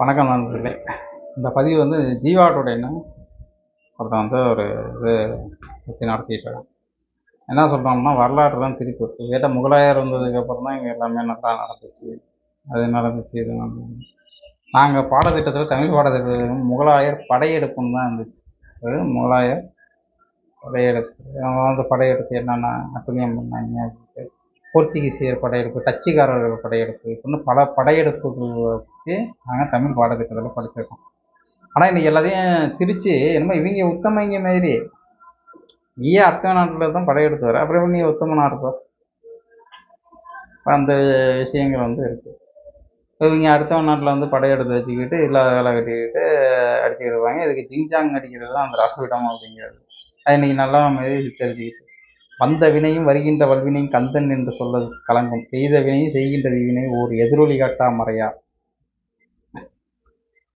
வணக்கம் நண்பர்களே. இந்த பதிவு வந்து ஜீவாட்டோடைன்னு ஒருத்தன் வந்து ஒரு இது வச்சு நடத்திட்டு என்ன சொல்கிறோம்னா வரலாற்று தான் திருப்பி. இருக்கு கேட்டால் முகலாயர் வந்ததுக்கப்புறம் தான் இங்கே எல்லாமே நல்லா நடந்துச்சு. அது நடந்துச்சு இது நடந்துச்சு. நாங்கள் பாடத்திட்டத்தில் தமிழ் பாடத்திட்டத்தில் முகலாயர் படையெடுப்புன்னு தான் இருந்துச்சு. அது முகலாயர் படையெடுப்பு. அவங்க வந்து படையெடுத்து என்னென்ன அட்டுழியம் பண்ணாங்க போர்ச்சுகீசியர் படையெடுப்பு டச்சுக்காரர்கள் படையெடுப்பு இப்படின்னு பல படையெடுப்புகள் பற்றி நாங்கள் தமிழ் பாடத்திட்டத்தில் படிச்சிருக்கோம். ஆனால் இன்னைக்கு எல்லாத்தையும் திரிச்சு என்னமோ இவங்க உத்தமங்க மாதிரி நீயே அடுத்த நாட்டில் தான் படையெடுத்து வர அப்புறம் நீ உத்தமனா இருப்ப அந்த விஷயங்கள் வந்து இருக்குது இவங்க அடுத்த நாட்டில் வந்து படையெடுத்து வச்சுக்கிட்டு இல்லாத வேலை கட்டிக்கிட்டு அடிச்சுக்கிடுவாங்க இதுக்கு ஜிங்ஜாங் அடிக்கிறது தான் அந்த ரஃபிடம் அப்படிங்கிறது. அது இன்னைக்கு நல்லா மாதிரி சித்தரிச்சுக்கிட்டு வந்த வினையும் வருகின்ற வல்வினையும் கந்தன் என்று சொல்ல கலங்கும். செய்த வினையும் செய்கின்ற வினை ஓர் எதிரொலி காட்டா மறையா?